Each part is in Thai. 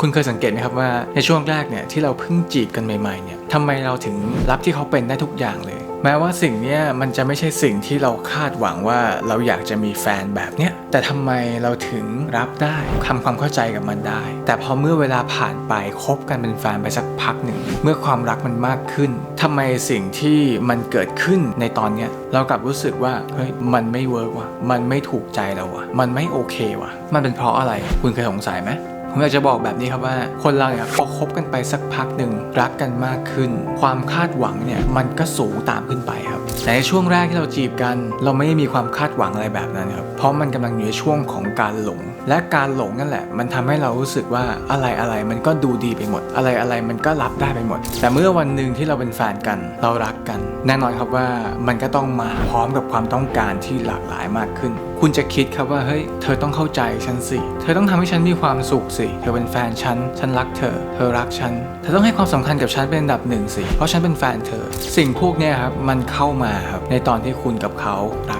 คุณเคยสังเกตไหมครับว่าในช่วงแรกเนี่ยที่เราเพิ่งจีบกันใหม่ๆเนี่ยทำไมเราถึงรับที่เขาเป็นได้ทุกอย่างเลย แม้ว่าสิ่งนี้มันจะไม่ใช่สิ่งที่เราคาดหวังว่าเราอยากจะมีแฟนแบบเนี้ยแต่ทำไมเราถึงรับได้ทำความเข้าใจกับมันได้ แต่พอเมื่อเวลาผ่านไปคบกันเป็นแฟนไปสักพักหนึ่งเมื่อความรักมันมากขึ้นทำไมสิ่งที่มันเกิดขึ้นในตอนเนี้ยเรากลับรู้สึกว่าเฮ้ยมันไม่เวิร์กว่ะมันไม่ถูกใจเราว่ะมันไม่โอเคว่ะ มันเป็นเพราะอะไรคุณเคยสงสัยไหม ผมอยากจะบอกแบบนี้ครับว่า คนเราเนี่ยพอคบกันไปสักพักหนึ่งรักกันมากขึ้น ความคาดหวังเนี่ยมันก็สูงตามขึ้นไปครับแต่ในช่วงแรกที่เราจีบกัน เราไม่ได้มีความคาดหวังอะไรแบบนั้นครับเพราะมันกำลังอยู่ในช่วงของการหลง และการหลงนั่นแหละ มันทำให้เรารู้สึกว่าอะไรอะไรมันก็ดูดีไปหมด อะไรอะไรมันก็รับได้ไปหมด แต่เมื่อวันหนึ่งที่เราเป็นแฟนกัน เรารักกัน แน่นอนครับว่ามันก็ต้องมาพร้อมกับความต้องการที่หลากหลายมากขึ้น คุณจะคิดครับว่าเฮ้ยเธอต้องเข้าใจฉันสิ เธอต้องทำให้ฉันมีความสุขสิ เธอเป็นแฟนฉัน ฉันรักเธอ เธอรักฉัน เธอต้องให้ความสำคัญกับฉันเป็นอันดับหนึ่งสิ เพราะฉันเป็นแฟนเธอ สิ่งพวกนี้ครับมันเข้ามาครับในตอนที่คุณกับเขารัก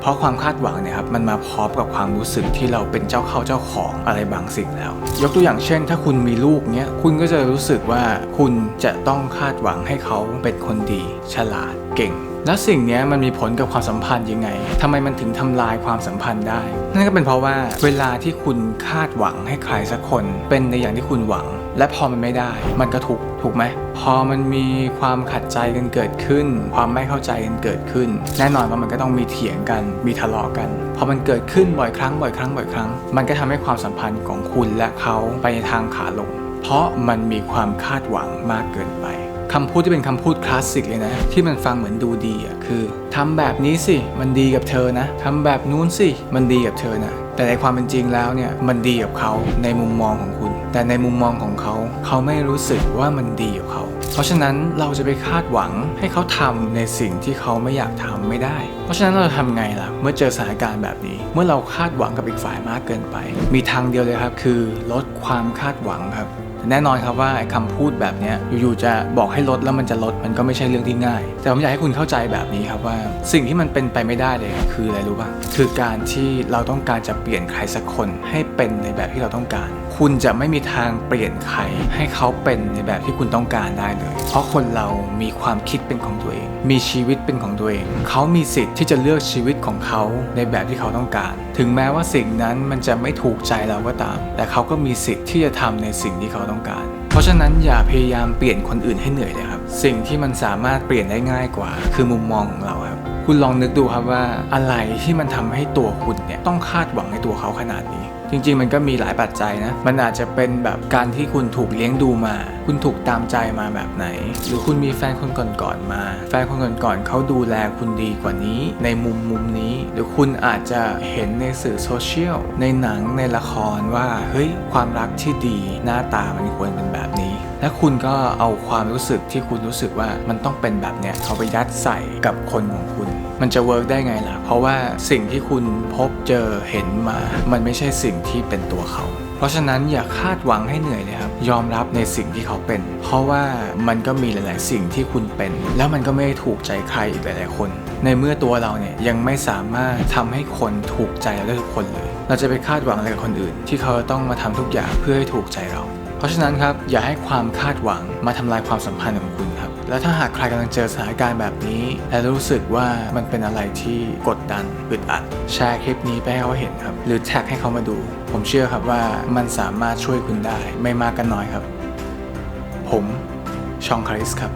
เพราะความคาดหวังเนี่ยครับมันมาพร้อมกับความรู้สึกที่เราเป็นเจ้าเข้าเจ้าของอะไรบางสิ่งแล้ว ยกตัวอย่างเช่น ถ้าคุณมีลูกเนี้ยคุณก็จะรู้สึกว่าคุณจะต้องคาดหวังให้เขาเป็นคนดี ฉลาดเก่งแล้วสิ่งนี้มันมีผลกับความสัมพันธ์ยังไงทำไมมันถึงทำลายความสัมพันธ์ได้ นั่นก็เป็นเพราะว่าเวลาที่คุณคาดหวังให้ใครสักคน เป็นในอย่างที่คุณหวัง และพอมันไม่ได้ มันก็ทุกถูกไหม พอมันมีความขัดใจกันเกิดขึ้น ความไม่เข้าใจกันเกิดขึ้น แน่นอนว่ามันก็ต้องมีเถียงกัน มีทะเลาะกัน พอมันเกิดขึ้นบ่อยครั้งบ่อยครั้งบ่อยครั้ง มันก็ทำให้ความสัมพันธ์ของคุณและเขาไปในทางขาลง เพราะมันมีความคาดหวังมากเกินไป คำพูดที่เป็นคำพูดคลาสสิกเลยนะ ที่มันฟังเหมือนดูดีอะคือทำแบบนี้สิ มันดีกับเธอนะทำแบบนู้นสิ มันดีกับเธอนะแต่ในความเป็นจริงแล้วเนี่ยมันดีกับเขาในมุมมองของคุณ แต่ในมุมมองของเขาเขาไม่รู้สึกว่ามันดีกับเขา เพราะฉะนั้นเราจะไปคาดหวังให้เขาทำในสิ่งที่เขาไม่อยากทำไม่ได้ เพราะฉะนั้นเราทำไงล่ะ เมื่อเจอสถานการณ์แบบนี้ เมื่อเราคาดหวังกับอีกฝ่ายมากเกินไป มีทางเดียวเลยครับคือลดความคาดหวังครับ แน่นอนครับว่าไอ้คำพูดแบบนี้อยู่ๆจะบอกให้ลดแล้วมันจะลดมันก็ไม่ใช่เรื่องที่ง่าย แต่ผมอยากให้คุณเข้าใจแบบนี้ครับว่า สิ่งที่มันเป็นไปไม่ได้เลยคืออะไรรู้ป่ะคือการที่เราต้องการจะเปลี่ยนใครสักคนให้เป็นในแบบที่เราต้องการ คุณจะไม่มีทางเปลี่ยนใครให้เขาเป็นในแบบที่คุณต้องการได้เลย เพราะคนเรามีความคิดเป็นของตัวเอง มีชีวิตเป็นของตัวเอง เขามีสิทธิ์ที่จะเลือกชีวิตของเขาในแบบที่เขาต้องการ ถึงแม้ว่าสิ่งนั้นมันจะไม่ถูกใจเราก็ตาม แต่เขาก็มีสิทธิ์ที่จะทำในสิ่งที่เขาต้องการ เพราะฉะนั้นอย่าพยายามเปลี่ยนคนอื่นให้เหนื่อยเลยครับ สิ่งที่มันสามารถเปลี่ยนได้ง่ายกว่า คือมุมมองของเรา คุณลองนึกดูครับว่าอะไรที่มันทำให้ตัวคุณเนี่ยต้องคาดหวังในตัวเขาขนาดนี้ จริง ๆ มันก็มีหลายปัจจัยนะ มันอาจจะเป็นแบบการที่คุณถูกเลี้ยงดูมา คุณถูกตามใจมาแบบไหน หรือคุณมีแฟนคนก่อนๆมา แฟนคนก่อนๆเขาดูแลคุณดีกว่านี้ ในมุมมุมนี้ หรือคุณอาจจะเห็นในสื่อโซเชียลในหนังในละครว่าเฮ้ยความรักที่ดีหน้าตามันควรเป็นแบบ และคุณก็เอาความรู้สึกที่คุณรู้สึกว่ามันต้องเป็นแบบเนี้ยเขาไปยัดใส่กับคนของคุณ มันจะเวิร์กได้ไงล่ะ เพราะว่าสิ่งที่คุณพบเจอเห็นมา มันไม่ใช่สิ่งที่เป็นตัวเขา เพราะฉะนั้นอย่าคาดหวังให้เหนื่อยเลยครับ ยอมรับในสิ่งที่เขาเป็น เพราะว่ามันก็มีหลาย ๆ สิ่งที่คุณเป็น แล้วมันก็ไม่ได้ถูกใจใครอีกหลาย ๆ คน ในเมื่อตัวเราเนี่ยยังไม่สามารถทำให้คนถูกใจเราได้ทุกคนเลย เราจะไปคาดหวังอะไรกับคนอื่น ที่เขาต้องมาทำทุกอย่างเพื่อให้ถูกใจเรา เพราะฉะนั้นครับอย่าให้ความคาดหวังมาทำลายความสัมพันธ์ของคุณครับ แล้วถ้าหากใครกำลังเจอสถานการณ์แบบนี้ และรู้สึกว่ามันเป็นอะไรที่กดดันอึดอัด แชร์คลิปนี้ไปให้เขาเห็นครับ หรือแท็กให้เขามาดู ผมเชื่อครับว่ามันสามารถช่วยคุณได้ไม่มากก็น้อยครับ ผมชองคาริสครับ